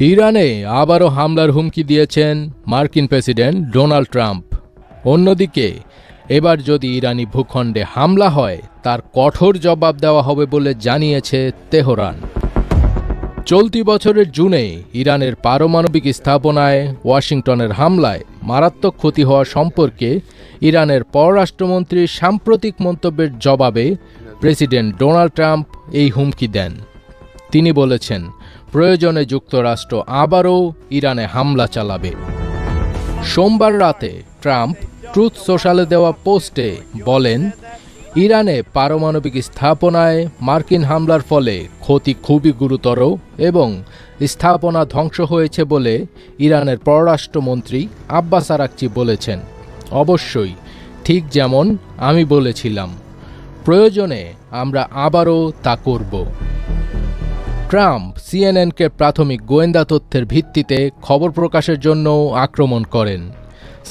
ইরানে আবারও হামলার হুমকি দিয়েছেন মার্কিন প্রেসিডেন্ট ডোনাল্ড ট্রাম্প। অন্যদিকে, এবার যদি ইরানি ভূখণ্ডে হামলা হয়, তার কঠোর জবাব দেওয়া হবে বলে জানিয়েছে তেহরান। চলতি বছরের জুনে ইরানের পারমাণবিক স্থাপনায় ওয়াশিংটনের হামলায় মারাত্মক ক্ষতি হওয়া সম্পর্কে ইরানের পররাষ্ট্রমন্ত্রীর সাম্প্রতিক মন্তব্যের জবাবে প্রেসিডেন্ট ডোনাল্ড ট্রাম্প এই হুমকি দেন। তিনি বলেছেন, প্রয়োজনে যুক্তরাষ্ট্র আবারও ইরানে হামলা চালাবে। সোমবার রাতে ট্রাম্প ট্রুথ সোশ্যালে দেওয়া পোস্টে বলেন, ইরানে পারমাণবিক স্থাপনায় মার্কিন হামলার ফলে ক্ষতি খুবই গুরুতর এবং স্থাপনা ধ্বংস হয়েছে বলে ইরানের পররাষ্ট্রমন্ত্রী আব্বাস আরাকচি বলেছেন। অবশ্যই, ঠিক যেমন আমি বলেছিলাম, প্রয়োজনে আমরা আবারও তা করব। ট্রাম্প সিএনএনকে প্রাথমিক গোয়েন্দা তথ্যের ভিত্তিতে খবর প্রকাশের জন্য আক্রমণ করেন।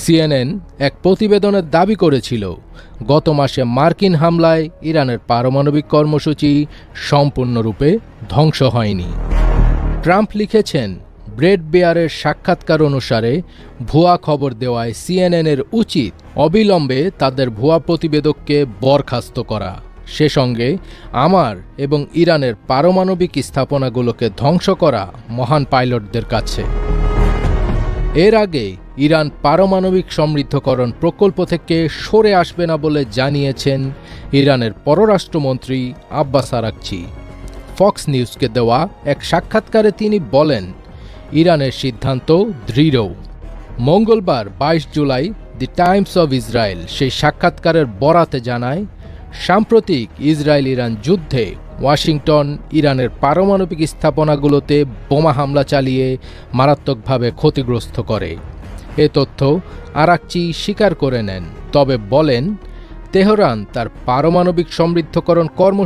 সিএনএন এক প্রতিবেদনের দাবি করেছিল, গত মাসে মার্কিন হামলায় ইরানের পারমাণবিক কর্মসূচি সম্পূর্ণরূপে ধ্বংস হয়নি। ট্রাম্প লিখেছেন, ব্রেড বেয়ারের সাক্ষাৎকার অনুসারে ভুয়া খবর দেওয়ায় সিএনএনের উচিত অবিলম্বে তাদের ভুয়া প্রতিবেদককে বরখাস্ত করা। সে সঙ্গে আমার এবং ইরানের পারমাণবিক স্থাপনাগুলোকে ধ্বংস করা মহান পাইলটদের কাছে। এর আগে ইরান পারমাণবিক সমৃদ্ধকরণ প্রকল্প থেকে সরে আসবে না বলে জানিয়েছেন ইরানের পররাষ্ট্রমন্ত্রী আব্বাস আরাকচি। ফক্স নিউজকে দেওয়া এক সাক্ষাৎকারে তিনি বলেন, ইরানের সিদ্ধান্ত দৃঢ়। মঙ্গলবার বাইশ July the Times of Israel সেই সাক্ষাৎকারের বরাতে জানায় সাম্প্রতিক ইসরায়েল ইরান যুদ্ধে ওয়াশিংটন, ইরানের পারমাণবিক স্থাপনাগুলোতে বোমা হামলা চালিয়ে মারাত্মকভাবে ক্ষতিগ্রস্ত করে। এ তথ্য আরাকচি স্বীকার করে নেন, তবে বলেন, তেহরান তার পারমাণবিক সমৃদ্ধকরণ কর্ম